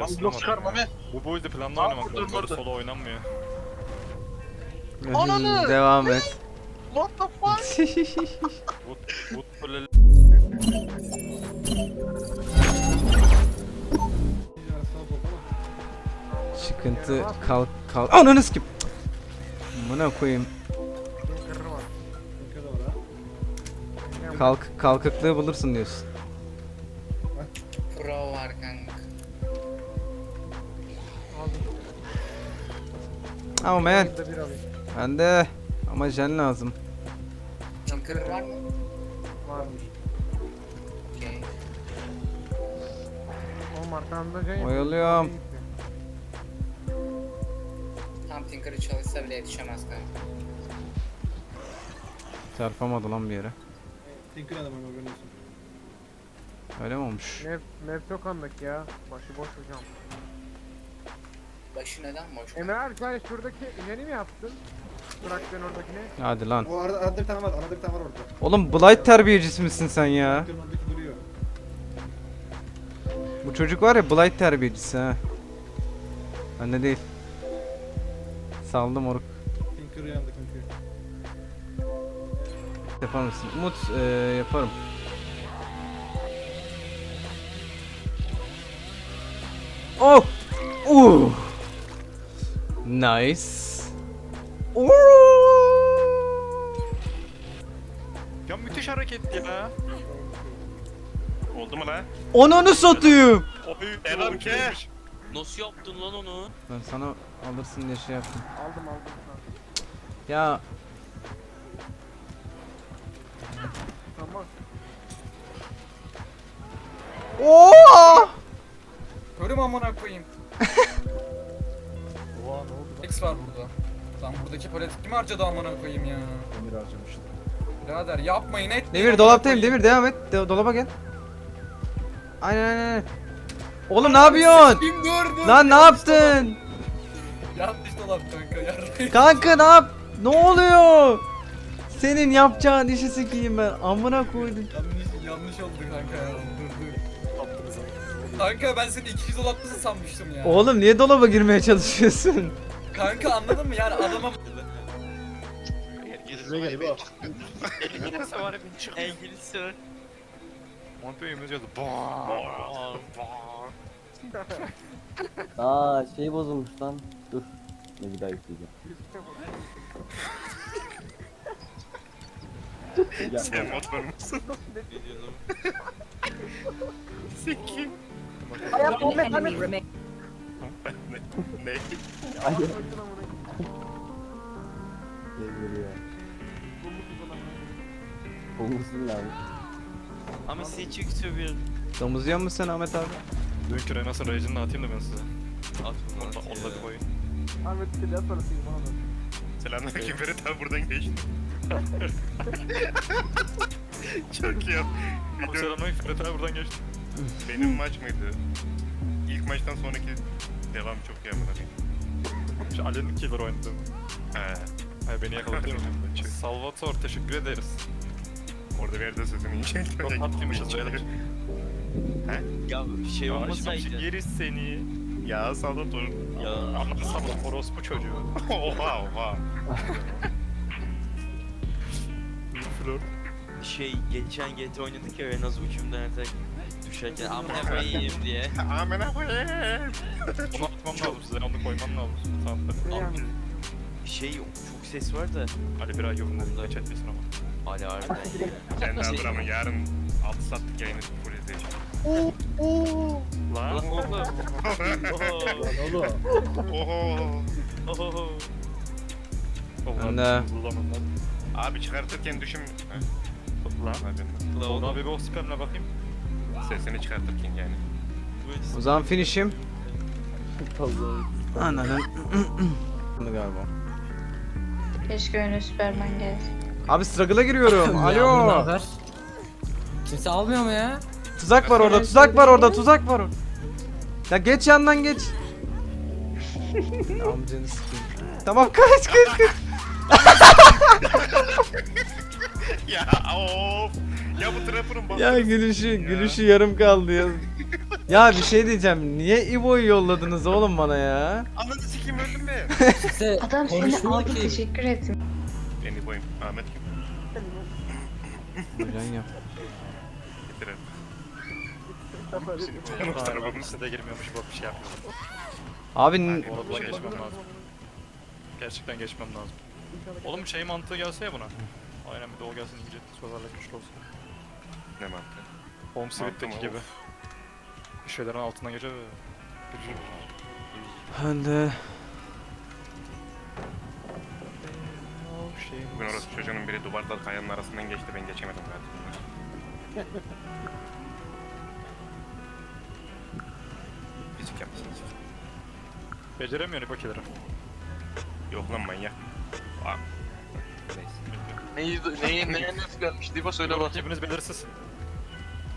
Lan blok var. çıkar ya. Mami. Bu boyda planla Aa, oynamak lazım. Böyle solo oynanmıyor. Ananı! Devam et. What the fuck? Wood, wood böyle Çıkıntı kalk kalk. Ananı sikim. Buna koyayım. Kalk kalkıklığı bulursun diyorsun. Pro var kanka. Ama man. Bende ama jen lazım. Tinker var mı? Varmış. Okey. Oğlum arkamda. Oyalıyorum. Tam Tinker'ı çalışsa bile yetişemez kanka. Çarpamadı lan bir yere. Tinker adam ama olsun. Öyle mi olmuş? Mef, mef çok anlık ya. Başı boş hocam. Başı neden boş? Emre abi sen şuradaki ineni mi yaptın? Bıraktın oradakini. Hadi lan. O arada, arada bir tane var, arada bir tane var orada. Oğlum Blight terbiyecisi misin sen ya? Tinker'ın oradaki duruyor. Bu çocuk var ya Blight terbiyecisi ha. Anne değil. Saldım oruk. Tinker yandı kanka. Yapar mısın? Umut eee, yaparım. Oh! Uh! Nice. Uh! Ya müthiş hareket ya. Oldu mu lan? Onunu satayım. Oy, Elan ke. Nasıl yaptın lan onu? Ben sana alırsın diye şey yaptım. Aldım aldım. Ya Tamam. Oo! Körüm amına koyayım. X var burada. Lan buradaki palet kim harcadı amına koyayım ya. Demir harcamıştı. Birader yapmayın etmeyin. Demir dolaptayım. Demir devam et. De- dolaba gel. Aynen aynen. aynen. Oğlum ne yapıyorsun? Kim dur dur. Lan ne yaptın? Yanlış dolap kanka yardım. Kanka ne yap? Ne oluyor? Senin yapacağın işi sikeyim ben. Amına koydum. yanlış, yanlış oldu kanka ya. Dur dur. Kanka ben seni 200 dolaplısın sanmıştım ya. Oğlum niye dolaba girmeye çalışıyorsun? Kanka anladın mı yani adama Şuraya gel bu. İngilizce var beni çık. İngilizce var. Montpellier'imiz yazdı. Baaaaaa. Aa şey bozulmuş lan. Dur. Ne bir daha yükleyeceğim. Sen motor musun? Sikim. Ne? Ne? hayır. Ne geliyor? Olmuşsun lan. Ama seni çok seviyorum. Domuz yiyor musun sen Ahmet abi? Dünkü Renas'ın rage'ini atayım da ben size. At bunu Onda, at onda bir ya. koyun. Ahmet silah parasıyım bana da. Selamünaleyküm Ferit abi buradan geçti. Çok iyi. Abi selamünaleyküm Ferit abi buradan geçti. Benim maç mıydı? İlk maçtan sonraki devam çok iyi amına koyayım. Şu Ali'nin killer oynadım. He. Hayır beni yakaladı? Salvatore teşekkür ederiz. Orada bir yerde sözünü inecektim. Çok tatlıymışız beyler. Ya bir şey olmasaydı. yeriz seni. Ya Salvatore. Ya. Anladın sabah orospu çocuğu. oha oha. Flört. Şey geçen GT oynadık ya en az ucumdan atak düşerken amına koyayım diye. Amına koyayım. Onu atmam lazım size, onu koymam lazım. Tamam Ne yani? Şey çok ses var da. Ali bir ay yorumlarında geç etmesin ama. Hala harbiden. Sen de alır ama yarın 6 saatlik yayını full izleyeceğim. Lan. Lan oğlum. Lan oğlum. Oho. Oho. Zamanlar. Abi çıkartırken düşün. Heh, Lan. hadi. La Ona oğlum. bir bok spamle bakayım. Sesini çıkartırken yani. O zaman finish'im. Allah'ım. Ananın. Bunu galiba. Keşke önüne Superman gelse. Abi struggle'a giriyorum. Alo. Kimse almıyor mu ya? Tuzak var orada, tuzak var orada, tuzak var orada. Ya geç yandan geç. Amcanı sikeyim. Tamam kaç kaç kaç. ya of. Ya bu trapper'ın Ya gülüşü, gülüşü yarım kaldı ya. Ya bir şey diyeceğim. Niye İbo'yu yolladınız oğlum bana ya? Ananı sikeyim öldüm mü? Size Adam seni konuşmuyor aldı ki. teşekkür ettim. Beni boyum. Ahmet kim? Hocam yap. Getir hadi. Arabamın site girmiyormuş bu bir şey yapmıyor. Abi n- Bu arabadan geçmem lazım. Gerçekten geçmem lazım. Oğlum şey mantığı gelse ya buna. Aynen bir de o gelsin iyice sözlerle güçlü olsun. Ne mantığı? Home Sweet'teki gibi. Bir şeylerin altına geçer ve... ben de Bugün orası çocuğunun biri duvarlar kayanın arasından geçti ben geçemedim zaten. Fizik yapmışsınız. Beceremiyor ne bakileri. Yok lan manyak. Aa. Neyi, neyi, neye nasıl gelmiş Diva söyle bak. Hepiniz belirsiz.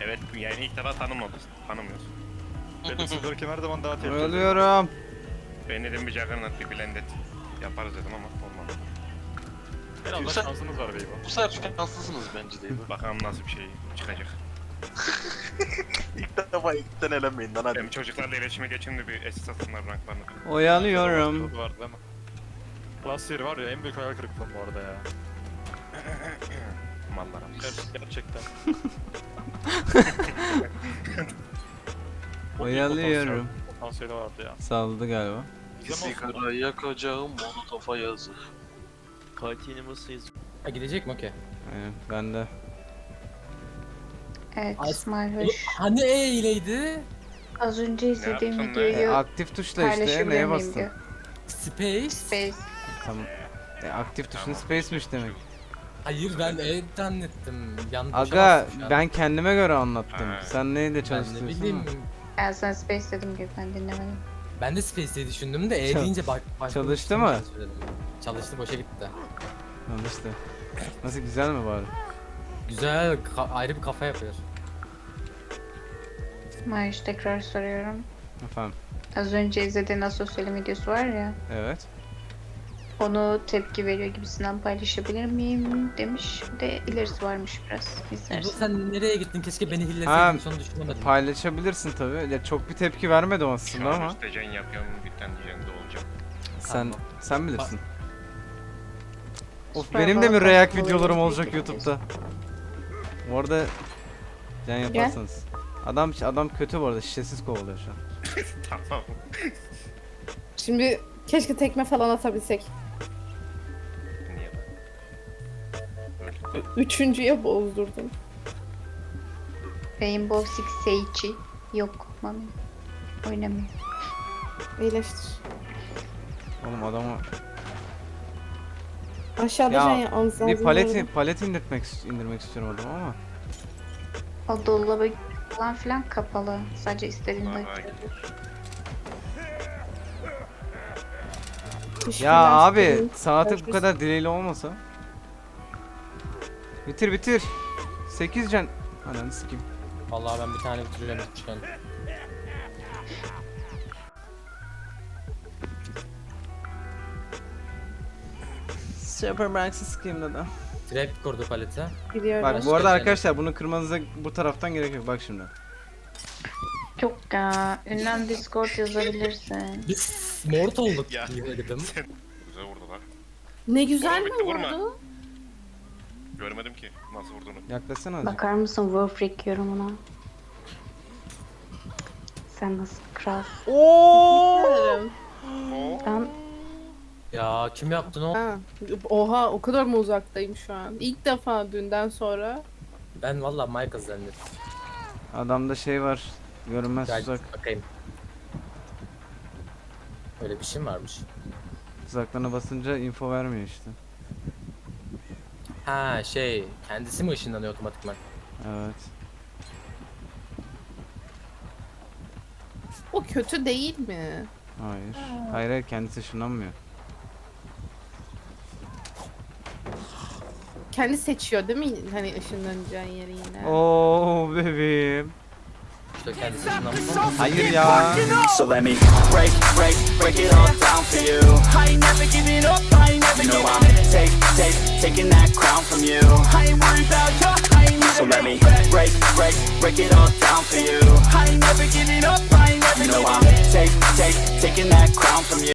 Evet yani ilk defa tanımladık. Tanımıyoruz. Belirsiz ülke her zaman daha tehlikeli. ölüyorum. Ben dedim bir Juggernaut bir Blended yaparız dedim ama olmadı. Biraz da şansınız var Beybo. Bu sefer şanslısınız bence de. Bakalım nasıl bir şey çıkacak. İlk defa ilkten elenmeyin lan hadi. Hem çocuklarla iletişime geçin de bir SS atsınlar ranklarını. Oyalıyorum. Vardı ama. Last var ya en büyük hayal kırıklığım bu arada ya. Mallara. Ger- gerçekten. Oyalıyorum. Potansiyeli vardı ya. Saldı galiba. Sigara yakacağım molotofa yazık. Kantinimiz Ha gidecek mi okey? Aynen ben de. Evet Ay- İsmail Hoş. Hani E ileydi? Az önce izlediğim yaptın lan? E, videoyu aktif tuşla işte paylaşabilir neye miyim bastın? diyor. Space. Space. Tamam. E, aktif tuşun space'miş demek. Hayır ben E zannettim. Yanlış Aga bastım şu an. ben kendime göre anlattım. Sen neyle Ben ne bileyim. Ben sana Space dedim gibi ben dinlemedim. Ben de Space diye düşündüm de E Çal- deyince bak başka bir çalıştı şey mı? söyledim. Çalıştı boşa gitti. Al işte. Nasıl güzel mi bari? Güzel ka- ayrı bir kafa yapıyor. Hoş tekrar soruyorum. Efendim. Az önce izlediğin asosyal videosu var ya. Evet. Onu tepki veriyor gibisinden paylaşabilir miyim demiş. Bir de ilerisi varmış biraz. Bu İzlersin. sen nereye gittin? Keşke beni Ha, hilleseydin sonra düşünemedim. Paylaşabilirsin tabii. Ya çok bir tepki vermedim aslında Şu an ama üstte can yapıyorum bir tane diyeceğim de olacak. sen Tamam. sen bilirsin. Of Süper benim de mi react videolarım olacak gideceğiz. YouTube'da. Bu arada can yaparsanız. Adam adam kötü bu arada şişesiz kovalıyor şu an. tamam. Şimdi keşke tekme falan atabilsek. Üçüncüye bozdurdum. Rainbow Six Siege'i yok mami. Oynamıyor. İyileştir. Oğlum adamı Aşağıda Ya, yapmamız lazım. bir bu paleti arada. palet indirtmek indirmek istiyorum adamı ama O dolabı falan filan kapalı. Sadece istediğinde Ya abi saati bu kadar dileğli olmasa. Bitir bitir. 8 can. Ananı sikeyim. Vallahi ben bir tane bitiriyorum şu an. Supermax'ı sikeyim dedi. Trap kurdu palete. Biliyorum. Bak bu arada arkadaşlar bunu kırmanıza bu taraftan gerek yok. Bak şimdi. Yok ya. Ünlem Discord yazabilirsin. Biz mort olduk Ya. diye dedim. Güzel vurdu lan. Ne güzel mi vurma. vurdu? Görmedim ki nasıl vurduğunu. Yaklaşsana azıcık. Bakar mısın Warfreak yorumuna? Sen nasıl kral? Bilmiyorum. Ben Ya kim yaptı ne o? Ha. Oha o kadar mı uzaktayım şu an? İlk defa dünden sonra. Ben valla Michael zannettim. Adamda şey var. Görünmez Gel tuzak. bakayım. Öyle bir şey mi varmış? Tuzaklarına basınca info vermiyor işte. Ha şey kendisi mi ışınlanıyor otomatikman? Evet. O kötü değil mi? Hayır. Hayır hayır kendisi ışınlanmıyor. Kendi seçiyor değil mi? Hani ışınlanacağın yeri yine. Oo bebeğim. So let me break, break, break it all down for you. I ain't never giving up, I ain't never know I'm take, take, taking that crown from you. I ain't worried about your, I ain't So let me break, break, break it all down for you. I ain't never giving up, I ain't never know I'm take, take, taking that crown from you.